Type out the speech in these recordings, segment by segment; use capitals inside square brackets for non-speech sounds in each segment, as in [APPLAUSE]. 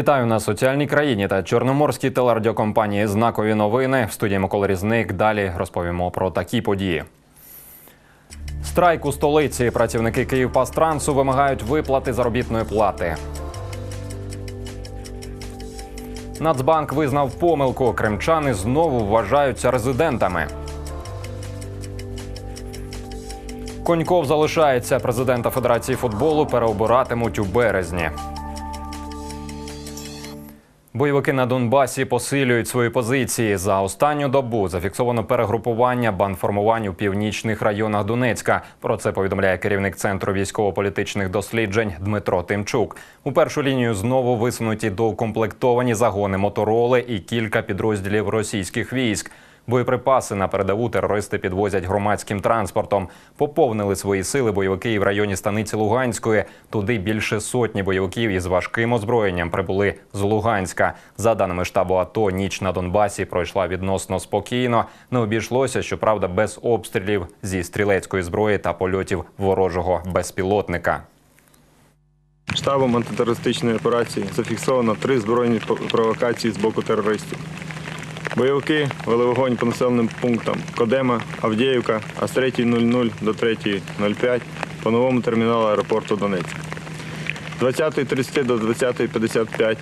Вітаю на соціальній країні та чорноморській телерадіокомпанії Знакові новини. В студії Микола Різник. Далі розповімо про такі події. Страйк у столиці. Працівники Київпастрансу вимагають виплати заробітної плати. Нацбанк визнав помилку. Кримчани знову вважаються резидентами. Коньков залишається. Президента Федерації футболу переобиратимуть у березні. Бойовики на Донбасі посилюють свої позиції. За останню добу зафіксовано перегрупування бандформувань у північних районах Донецька. Про це повідомляє керівник центру військово-політичних досліджень Дмитро Тимчук. У першу лінію знову висунуті доукомплектовані загони мотороли і кілька підрозділів російських військ. Боєприпаси на передову терористи підвозять громадським транспортом. Поповнили свої сили бойовики в районі станиці Луганської. Туди більше сотні бойовиків із важким озброєнням прибули з Луганська. За даними штабу АТО, ніч на Донбасі пройшла відносно спокійно. Не обійшлося, щоправда, без обстрілів зі стрілецької зброї та польотів ворожого безпілотника. Штабом антитерористичної операції зафіксовано три збройні провокації з боку терористів. Бойовики вели вогонь по населеним пунктам Кодема, Авдіївка, а з 3.00 до 3.05 по новому терміналу аеропорту Донецьк. З 20.30 до 20.55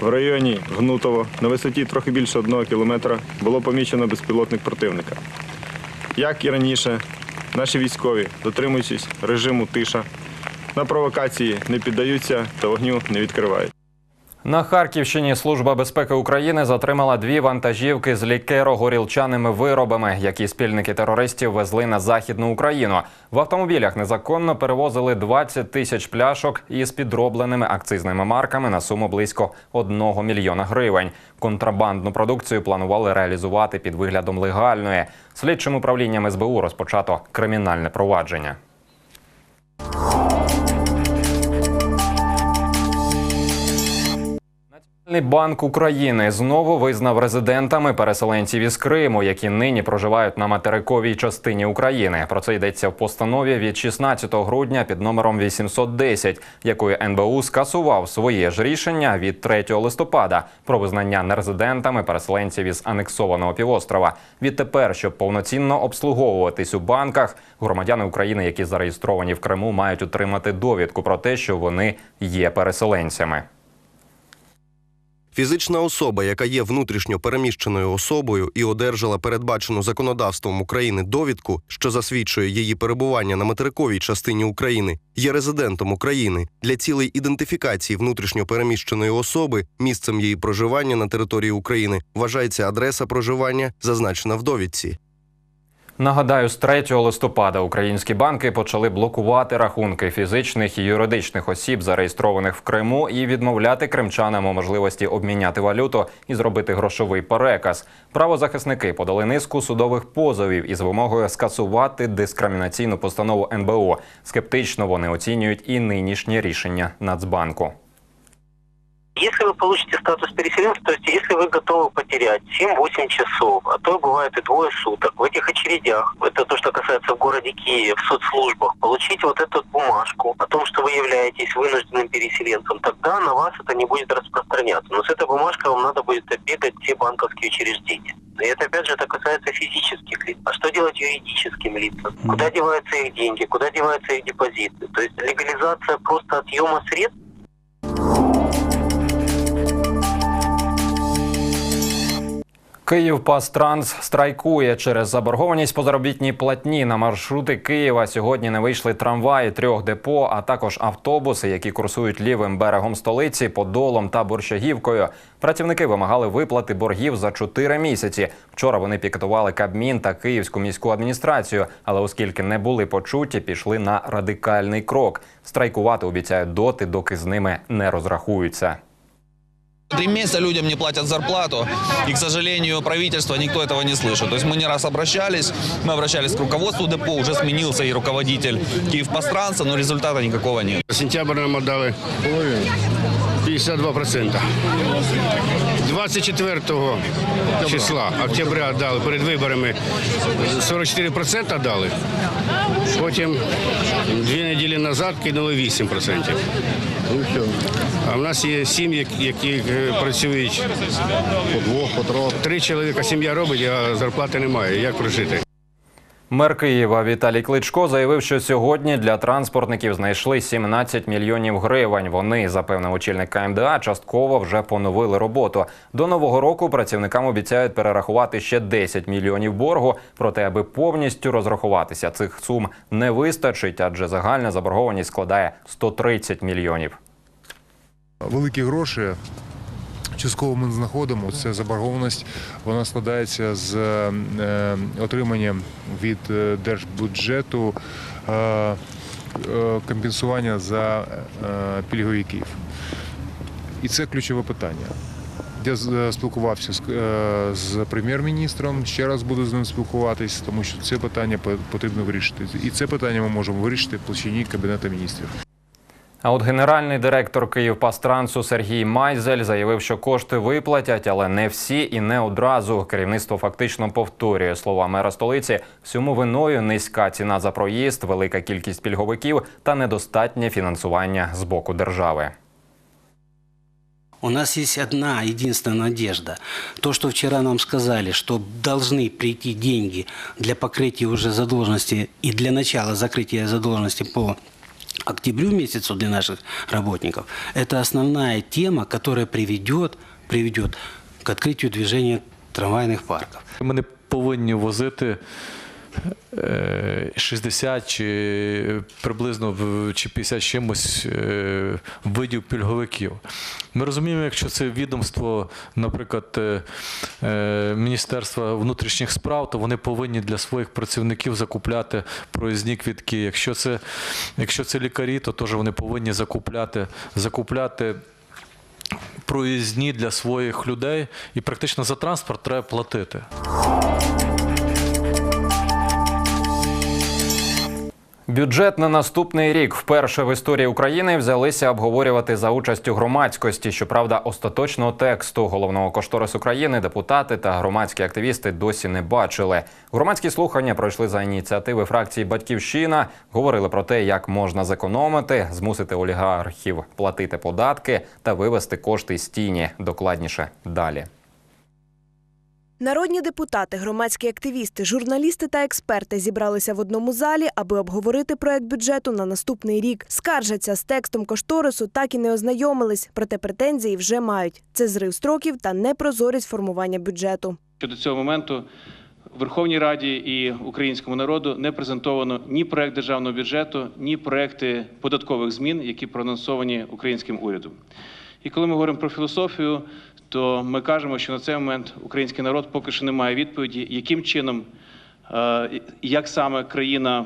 в районі Гнутово на висоті трохи більше одного кілометра було помічено безпілотник противника. Як і раніше, наші військові, дотримуючись режиму тиша, на провокації не піддаються та вогню не відкривають. На Харківщині Служба безпеки України затримала дві вантажівки з лікеро-горілчаними виробами, які спільники терористів везли на західну Україну. В автомобілях незаконно перевозили 20 тисяч пляшок із підробленими акцизними марками на суму близько 1 мільйона гривень. Контрабандну продукцію планували реалізувати під виглядом легальної. Слідчим управлінням СБУ розпочато кримінальне провадження. Банк України знову визнав резидентами переселенців із Криму, які нині проживають на материковій частині України. Про це йдеться в постанові від 16 грудня під номером 810, якою НБУ скасував своє ж рішення від 3 листопада про визнання нерезидентами переселенців із анексованого півострова. Відтепер, щоб повноцінно обслуговуватись у банках, громадяни України, які зареєстровані в Криму, мають отримати довідку про те, що вони є переселенцями. Фізична особа, яка є внутрішньо переміщеною особою і одержала передбачену законодавством України довідку, що засвідчує її перебування на материковій частині України, є резидентом України для цілей ідентифікації внутрішньо переміщеної особи, місцем її проживання на території України вважається адреса проживання, зазначена в довідці. Нагадаю, з 3 листопада українські банки почали блокувати рахунки фізичних і юридичних осіб, зареєстрованих в Криму, і відмовляти кримчанам у можливості обміняти валюту і зробити грошовий переказ. Правозахисники подали низку судових позовів із вимогою скасувати дискримінаційну постанову НБУ. Скептично вони оцінюють і нинішнє рішення Нацбанку. Если вы получите статус переселенца, то есть если вы готовы потерять 7-8 часов, а то бывает и двое суток в этих очередях, это то, что касается в городе Киеве, в соцслужбах, получить вот эту бумажку о том, что вы являетесь вынужденным переселенцем, тогда на вас это не будет распространяться. Но с этой бумажкой вам надо будет оббегать все банковские учреждения. И это, опять же, это касается физических лиц. А что делать юридическим лицам? Куда деваются их деньги? Куда деваются их депозиты? То есть легализация просто отъема средств Київпастранс страйкує через заборгованість по заробітній платні на маршрути Києва. Сьогодні не вийшли трамваї трьох депо, а також автобуси, які курсують лівим берегом столиці, Подолом та Борщагівкою. Працівники вимагали виплати боргів за чотири місяці. Вчора вони пікетували Кабмін та Київську міську адміністрацію, але оскільки не були почуті, пішли на радикальний крок. Страйкувати обіцяють доти, доки з ними не розрахуються. Три месяца людям не платят зарплату, и, к сожалению, правительство никто этого не слышит. То есть мы не раз обращались, мы обращались к руководству депо, уже сменился и руководитель Киевпостранца, но результата никакого нет. Сентябрь нам отдали половину. 52%. 24 числа октября дали перед виборами 44% дали. Потім дві неділі назад кинули 8%. Ну. А в нас є сім'ї, які працюють по двох, по трьох. Три чоловіка сім'я робить, а зарплати немає. Як прожити? Мер Києва Віталій Кличко заявив, що сьогодні для транспортників знайшли 17 мільйонів гривень. Вони, запевнив очільник КМДА, частково вже поновили роботу. До нового року працівникам обіцяють перерахувати ще 10 мільйонів боргу. Проте, аби повністю розрахуватися, цих сум не вистачить, адже загальна заборгованість складає 130 мільйонів. великі гроші. Частково ми знаходимо це заборгованість. Вона складається з е, отриманням від е, держбюджету е, е, компенсування за е, пільговиків. І це ключове питання. Я е, спілкувався е, з прем'єр-міністром. Ще раз буду з ним спілкуватись, тому що це питання потрібно вирішити. І це питання ми можемо вирішити в площині Кабінету міністрів. А от генеральний директор Київпастрансу Сергій Майзель заявив, що кошти виплатять, але не всі і не одразу. Керівництво фактично повторює слова мера столиці. Всьому виною низька ціна за проїзд, велика кількість пільговиків та недостатнє фінансування з боку держави. У нас есть одна единственная надежда. То, что вчера нам сказали, что должны прийти деньги для покрытия уже задолженности и для начала закрытия задолженности по октябрю месяцу для наших работников, это основная тема, которая приведет, приведет к открытию движения трамвайных парков. Ми не повинні возити е, 60 чи приблизно чи 50 чимось е, видів пільговиків. Ми розуміємо, якщо це відомство, наприклад, е, е, Міністерства внутрішніх справ, то вони повинні для своїх працівників закупляти проїзні квітки. Якщо це, якщо це лікарі, то теж вони повинні закупляти, закупляти проїзні для своїх людей, і практично за транспорт треба платити. Бюджет на наступний рік вперше в історії України взялися обговорювати за участю громадськості. Щоправда, остаточного тексту головного кошторису країни депутати та громадські активісти досі не бачили. Громадські слухання пройшли за ініціативи фракції Батьківщина. Говорили про те, як можна зекономити, змусити олігархів платити податки та вивести кошти з тіні. Докладніше далі. Народні депутати, громадські активісти, журналісти та експерти зібралися в одному залі, аби обговорити проект бюджету на наступний рік. Скаржаться з текстом кошторису, так і не ознайомились, проте претензії вже мають. Це зрив строків та непрозорість формування бюджету. що до цього моменту Верховній Раді і українському народу не презентовано ні проект державного бюджету, ні проекти податкових змін, які проанонсовані українським урядом. І коли ми говоримо про філософію, то ми кажемо, що на цей момент український народ поки що не має відповіді, яким чином, е, як саме країна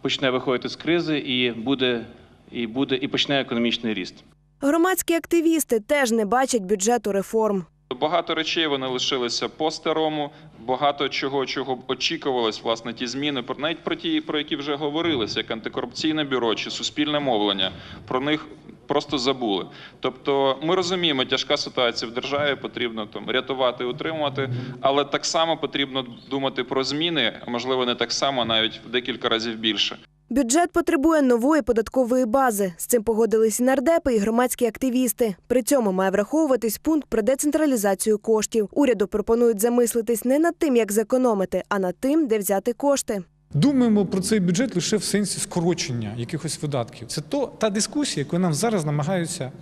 почне виходити з кризи і буде, і буде і почне економічний ріст. Громадські активісти теж не бачать бюджету реформ. Багато речей вони лишилися по старому. Багато чого, чого очікувалось, власне, ті зміни, про навіть про ті, про які вже говорилися, як антикорупційне бюро чи суспільне мовлення. Про них просто забули. Тобто, ми розуміємо, тяжка ситуація в державі, потрібно там рятувати, утримувати, але так само потрібно думати про зміни, можливо, не так само, навіть в декілька разів більше. Бюджет потребує нової податкової бази. З цим погодились і нардепи і громадські активісти. При цьому має враховуватись пункт про децентралізацію коштів. Уряду пропонують замислитись не над тим, як зекономити, а над тим, де взяти кошти. Думаємо про цей бюджет лише в сенсі скорочення якихось видатків. Це то та дискусія, яку нам зараз намагаються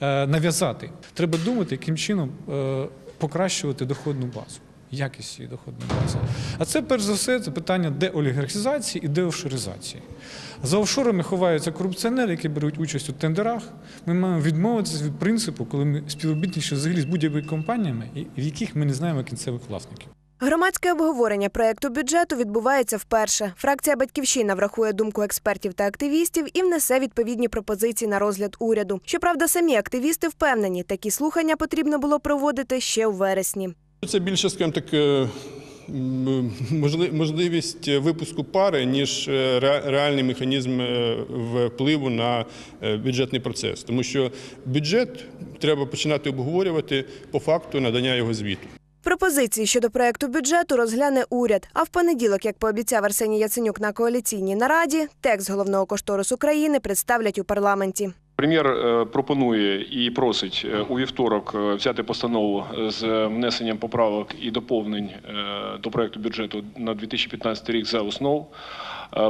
е, нав'язати. Треба думати, яким чином е, покращувати доходну базу, якість цієї доходної бази. А це перш за все це питання деолігархізації і деофшоризації. За офшорами ховаються корупціонери, які беруть участь у тендерах. Ми маємо відмовитися від принципу, коли ми співробітничаємо взагалі з будь-якими компаніями, в яких ми не знаємо кінцевих власників. Громадське обговорення проекту бюджету відбувається вперше. Фракція Батьківщина врахує думку експертів та активістів і внесе відповідні пропозиції на розгляд уряду. Щоправда, самі активісти впевнені, такі слухання потрібно було проводити ще у вересні. Це більше, скажімо так, е, можливість випуску пари, ніж е, реальний механізм е, впливу на бюджетний процес. Тому що бюджет треба починати обговорювати по факту надання його звіту. Пропозиції щодо проекту бюджету розгляне уряд. А в понеділок, як пообіцяв Арсеній Яценюк на коаліційній нараді, текст головного кошторису країни представлять у парламенті. Прем'єр е, пропонує і просить е, у вівторок е, взяти постанову з внесенням поправок і доповнень до проекту бюджету на 2015 рік за основу.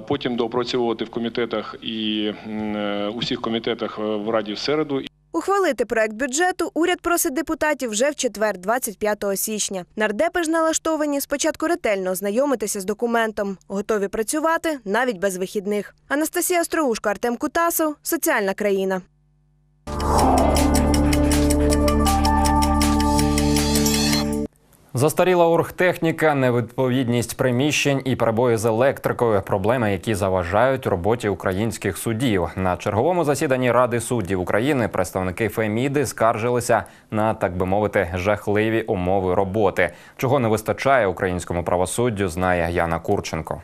Потім доопрацьовувати в комітетах і м, е, усіх комітетах в Раді в середу. Ухвалити проект бюджету уряд просить депутатів вже в четвер, 25 січня. Нардепи ж налаштовані спочатку ретельно ознайомитися з документом, готові працювати навіть без вихідних. Анастасія Остроушко, Артем Кутасов, Соціальна країна. Застаріла оргтехніка, невідповідність приміщень і перебої з електрикою проблеми, які заважають роботі українських судів. На черговому засіданні Ради суддів України представники Феміди скаржилися на так би мовити жахливі умови роботи. Чого не вистачає українському правосуддю, знає Яна Курченко.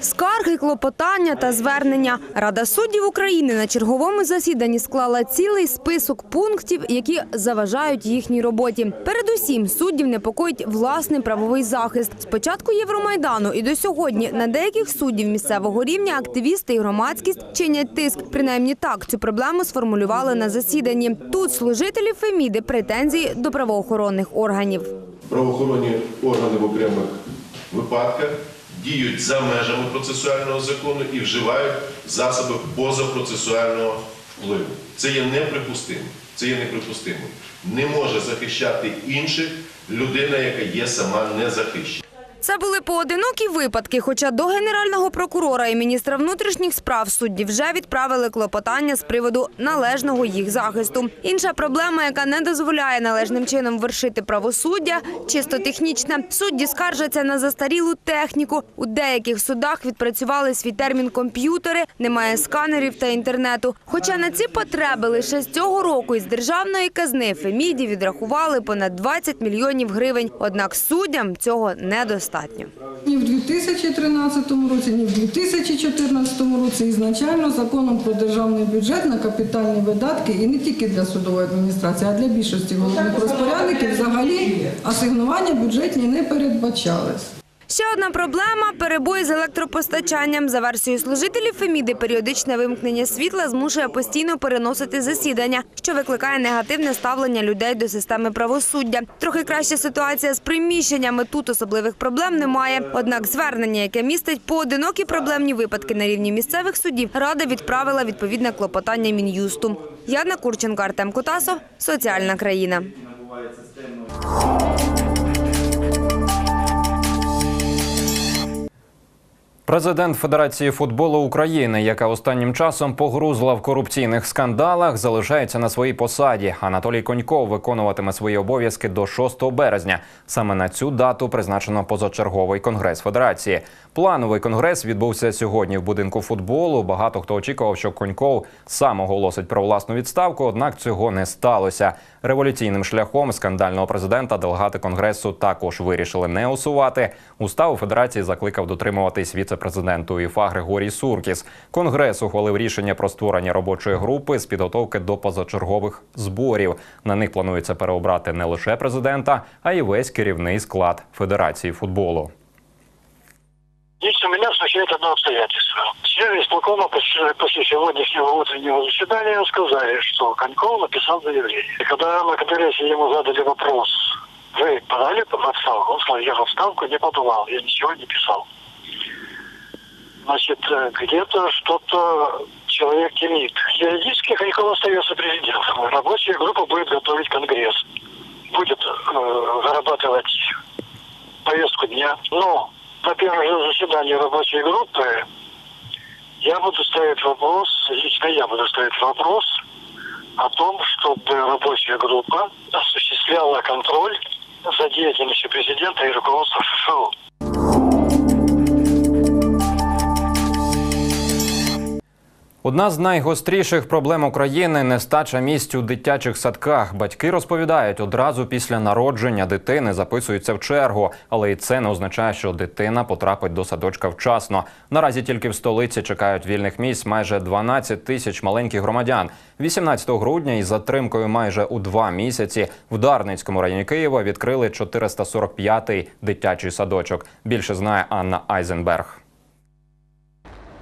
Скарги, клопотання та звернення. Рада суддів України на черговому засіданні склала цілий список пунктів, які заважають їхній роботі. Передусім, суддів непокоїть власний правовий захист. З початку Євромайдану і до сьогодні на деяких суддів місцевого рівня активісти і громадськість чинять тиск. Принаймні так цю проблему сформулювали на засіданні. Тут служителі Феміди претензії до правоохоронних органів. правоохоронні органи в окремих випадках діють за межами процесуального закону і вживають засоби позапроцесуального впливу. Це є неприпустимо. Це є неприпустимо. Не може захищати інших людина, яка є сама незахищена. Це були поодинокі випадки, хоча до генерального прокурора і міністра внутрішніх справ судді вже відправили клопотання з приводу належного їх захисту. Інша проблема, яка не дозволяє належним чином вершити правосуддя, чисто технічна. Судді скаржаться на застарілу техніку. У деяких судах відпрацювали свій термін комп'ютери, немає сканерів та інтернету. Хоча на ці потреби лише з цього року із державної казни Феміді відрахували понад 20 мільйонів гривень. Однак суддям цього недостатньо. Ні в 2013 році, ні в 2014 році ізначально законом про державний бюджет на капітальні видатки і не тільки для судової адміністрації, а для більшості головних розпорядників взагалі асигнування бюджетні не передбачались. Ще одна проблема – перебої з електропостачанням. За версією служителів Феміди, періодичне вимкнення світла змушує постійно переносити засідання, що викликає негативне ставлення людей до системи правосуддя. Трохи краща ситуація з приміщеннями. Тут особливих проблем немає. Однак звернення, яке містить поодинокі проблемні випадки на рівні місцевих судів, Рада відправила відповідне клопотання Мін'юсту. Яна Курченко, Артем Кутасов, Соціальна країна. Президент Федерації футболу України, яка останнім часом погрузла в корупційних скандалах, залишається на своїй посаді. Анатолій Коньков виконуватиме свої обов'язки до 6 березня. Саме на цю дату призначено позачерговий конгрес Федерації. Плановий конгрес відбувся сьогодні в будинку футболу. Багато хто очікував, що Коньков сам оголосить про власну відставку, однак цього не сталося. Революційним шляхом скандального президента делегати конгресу також вирішили не усувати. Устав у федерації закликав дотримуватись віце-президент УЄФА Григорій Суркіс. Конгрес ухвалив рішення про створення робочої групи з підготовки до позачергових зборів. На них планується переобрати не лише президента, а й весь керівний склад Федерації футболу. Лично меня смущает одно обстоятельство. Члены исполкома после, после сегодняшнего утреннего заседания сказали, что Коньков написал заявление. И когда на конгрессе ему задали вопрос, вы подали в отставку? Он сказал, я в отставку не подавал, я ничего не писал. Значит, э, где-то что-то человек темнит. Юридически Коньков остается президентом. Рабочая группа будет готовить конгресс. Будет э, вырабатывать повестку дня. Но на первом же заседании рабочей группы я буду ставить вопрос, лично я буду ставить вопрос о том, чтобы рабочая группа осуществляла контроль за деятельностью президента и руководства ФФУ. Одна з найгостріших проблем України нестача місць у дитячих садках. Батьки розповідають, одразу після народження дитини записуються в чергу, але і це не означає, що дитина потрапить до садочка вчасно. Наразі тільки в столиці чекають вільних місць майже 12 тисяч маленьких громадян. 18 грудня із затримкою майже у два місяці в Дарницькому районі Києва відкрили 445-й дитячий садочок. Більше знає Анна Айзенберг.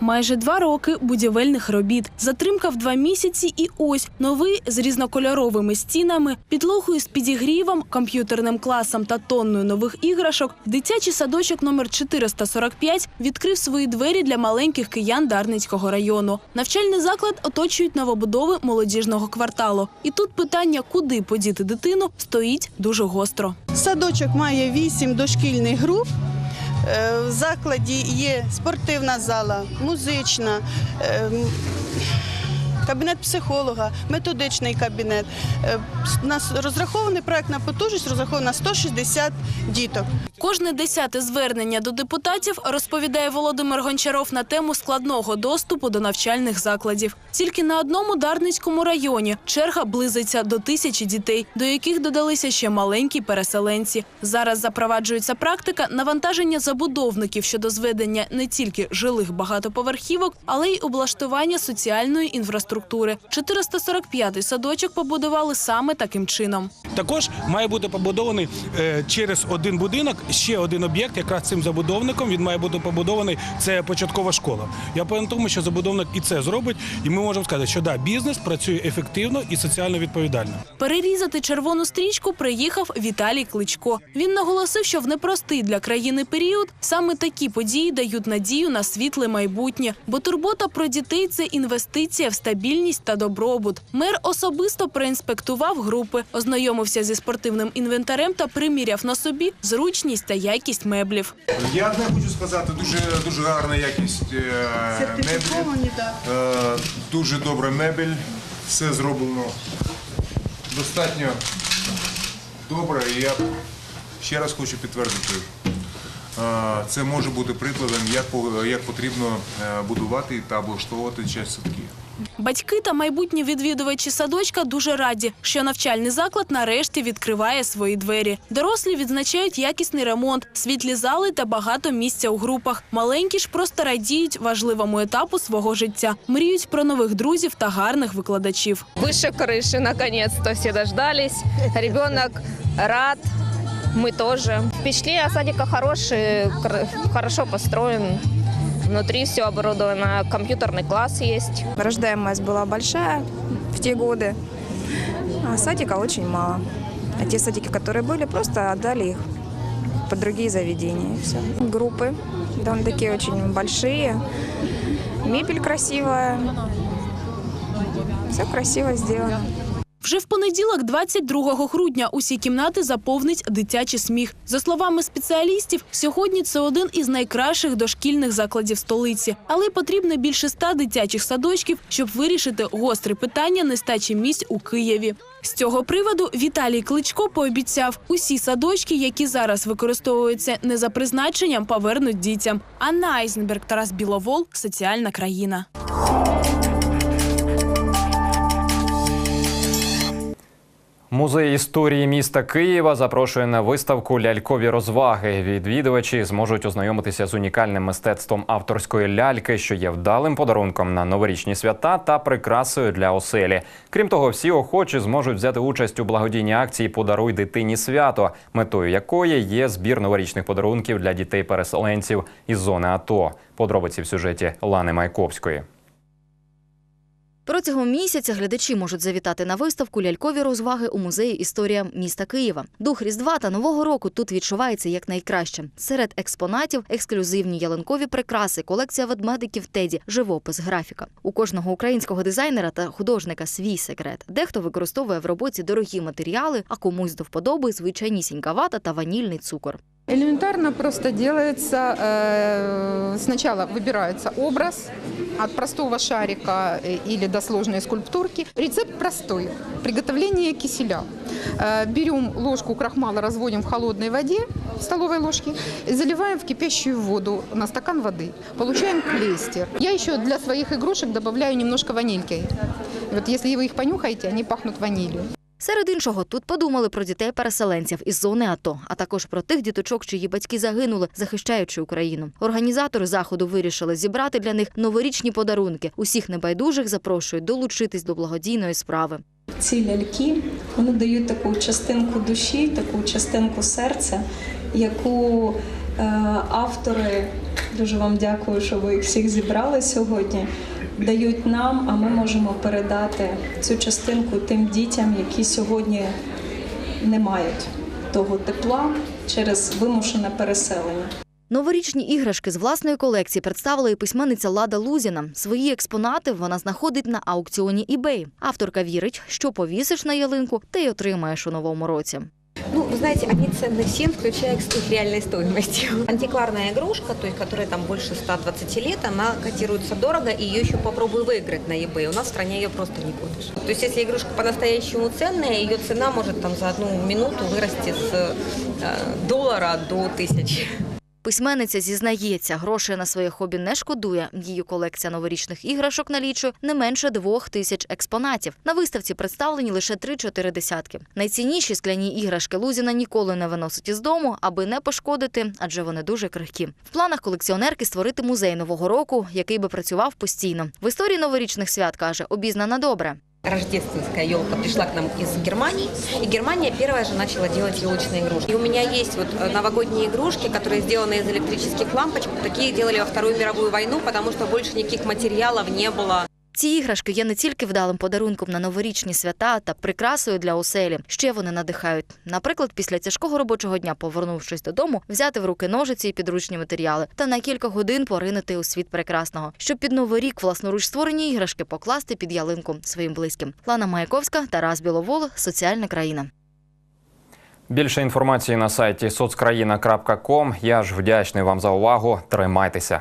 Майже два роки будівельних робіт. Затримка в два місяці, і ось новий з різнокольоровими стінами, підлогою з підігрівом, комп'ютерним класом та тонною нових іграшок. Дитячий садочок номер 445 відкрив свої двері для маленьких киян Дарницького району. Навчальний заклад оточують новобудови молодіжного кварталу. І тут питання, куди подіти дитину, стоїть дуже гостро. Садочок має вісім дошкільних груп. Е, В закладі є спортивна зала, музична, е, кабінет психолога, методичний кабінет. Е, нас розрахований проектна потужність розрахована на 160 діток. Кожне десяте звернення до депутатів розповідає Володимир Гончаров на тему складного доступу до навчальних закладів. Тільки на одному Дарницькому районі черга близиться до тисячі дітей, до яких додалися ще маленькі переселенці. Зараз запроваджується практика навантаження забудовників щодо зведення не тільки жилих багатоповерхівок, але й облаштування соціальної інфраструктури. 445-й садочок побудували саме таким чином. Також має бути побудований е, через один будинок ще один об'єкт, якраз цим забудовником. Він має бути побудований. Це початкова школа. Я певен тому, що забудовник і це зробить, і ми можемо сказати, що да, бізнес працює ефективно і соціально відповідально. Перерізати червону стрічку приїхав Віталій Кличко. Він наголосив, що в непростий для країни період саме такі події дають надію на світле майбутнє, бо турбота про дітей це інвестиція в стабільність та добробут. Мер особисто проінспектував групи, ознайомився зі спортивним інвентарем та приміряв на собі зручність та якість меблів. Я одне хочу сказати, дуже дуже гарна якість е, меблі, е, дуже добра мебель, все зроблено достатньо добре. І я ще раз хочу підтвердити, е, це може бути прикладом, як, по- як потрібно будувати та облаштовувати час садки. Батьки та майбутні відвідувачі садочка дуже раді, що навчальний заклад нарешті відкриває свої двері. Дорослі відзначають якісний ремонт, світлі зали та багато місця у групах. Маленькі ж просто радіють важливому етапу свого життя, мріють про нових друзів та гарних викладачів. Выше крыши, наконец-то все дождались. Ребенок рад, мы тоже. Впечатление от садика хорошие, кр- хорошо построен. Внутри все оборудовано, компьютерный класс есть. Рождаемость была большая в те годы, а садика очень мало. А те садики, которые были, просто отдали их под другие заведения. Все. Группы, там такие очень большие, мебель красивая, все красиво сделано. Вже в понеділок, 22 грудня, усі кімнати заповнить дитячий сміх. За словами спеціалістів, сьогодні це один із найкращих дошкільних закладів столиці, але потрібно більше ста дитячих садочків, щоб вирішити гостре питання нестачі місць у Києві. З цього приводу Віталій Кличко пообіцяв, усі садочки, які зараз використовуються не за призначенням, повернуть дітям. Анна Айзенберг, Тарас Біловол, соціальна країна. Музей історії міста Києва запрошує на виставку лялькові розваги. Відвідувачі зможуть ознайомитися з унікальним мистецтвом авторської ляльки, що є вдалим подарунком на новорічні свята та прикрасою для оселі. Крім того, всі охочі зможуть взяти участь у благодійній акції Подаруй дитині свято, метою якої є збір новорічних подарунків для дітей-переселенців із зони АТО. Подробиці в сюжеті Лани Майковської. Протягом місяця глядачі можуть завітати на виставку лялькові розваги у музеї Історія міста Києва. Дух Різдва та Нового року тут відчувається як найкраще. Серед експонатів ексклюзивні ялинкові прикраси, колекція ведмедиків Теді, живопис, графіка. У кожного українського дизайнера та художника свій секрет. Дехто використовує в роботі дорогі матеріали, а комусь до вподоби звичайнісінька вата та ванільний цукор. Элементарно просто делается, э, сначала выбирается образ от простого шарика э, или до сложной скульптурки. Рецепт простой. Приготовление киселя. Э, берем ложку крахмала, разводим в холодной воде, столовой ложки, и заливаем в кипящую воду на стакан воды. Получаем клейстер. Я еще для своих игрушек добавляю немножко ванильки. Вот если вы их понюхаете, они пахнут ванилью. Серед іншого, тут подумали про дітей-переселенців із зони АТО, а також про тих діточок, чиї батьки загинули, захищаючи Україну. Організатори заходу вирішили зібрати для них новорічні подарунки. Усіх небайдужих запрошують долучитись до благодійної справи. Ці ляльки вони дають таку частинку душі, таку частинку серця, яку автори дуже вам дякую, що ви їх всіх зібрали сьогодні. Дають нам, а ми можемо передати цю частинку тим дітям, які сьогодні не мають того тепла через вимушене переселення. Новорічні іграшки з власної колекції представила і письменниця Лада Лузіна. Свої експонати вона знаходить на аукціоні eBay. Авторка вірить, що повісиш на ялинку, те й отримаєш у новому році. Ну, вы знаете, они ценны всем, включая их реальной стоимостью. [LAUGHS] Антикварная игрушка, то есть которая там больше 120 лет, она котируется дорого, и ее еще попробуй выиграть на eBay. У нас в стране ее просто не купишь. То есть если игрушка по-настоящему ценная, ее цена может там за одну минуту вырасти с э, доллара до тысячи. Письменниця зізнається, грошей на своє хобі не шкодує. Її колекція новорічних іграшок налічує не менше двох тисяч експонатів. На виставці представлені лише три-чотири десятки. Найцінніші скляні іграшки Лузіна ніколи не виносить із дому, аби не пошкодити, адже вони дуже крихкі. В планах колекціонерки створити музей нового року, який би працював постійно. В історії новорічних свят каже, обізнана добре Рождественская елка пришла к нам из Германии, и Германия первая же начала делать елочные игрушки. И у меня есть вот э, новогодние игрушки, которые сделаны из электрических лампочек. Такие делали во Вторую мировую войну, потому что больше никаких материалов не было. Ці іграшки є не тільки вдалим подарунком на новорічні свята та прикрасою для оселі. Ще вони надихають. Наприклад, після тяжкого робочого дня, повернувшись додому, взяти в руки ножиці і підручні матеріали та на кілька годин поринути у світ прекрасного, щоб під новий рік власноруч створені іграшки покласти під ялинку своїм близьким. Лана Маяковська, Тарас Біловол, Соціальна країна. Більше інформації на сайті соцкраїна.ком. Я ж вдячний вам за увагу. Тримайтеся.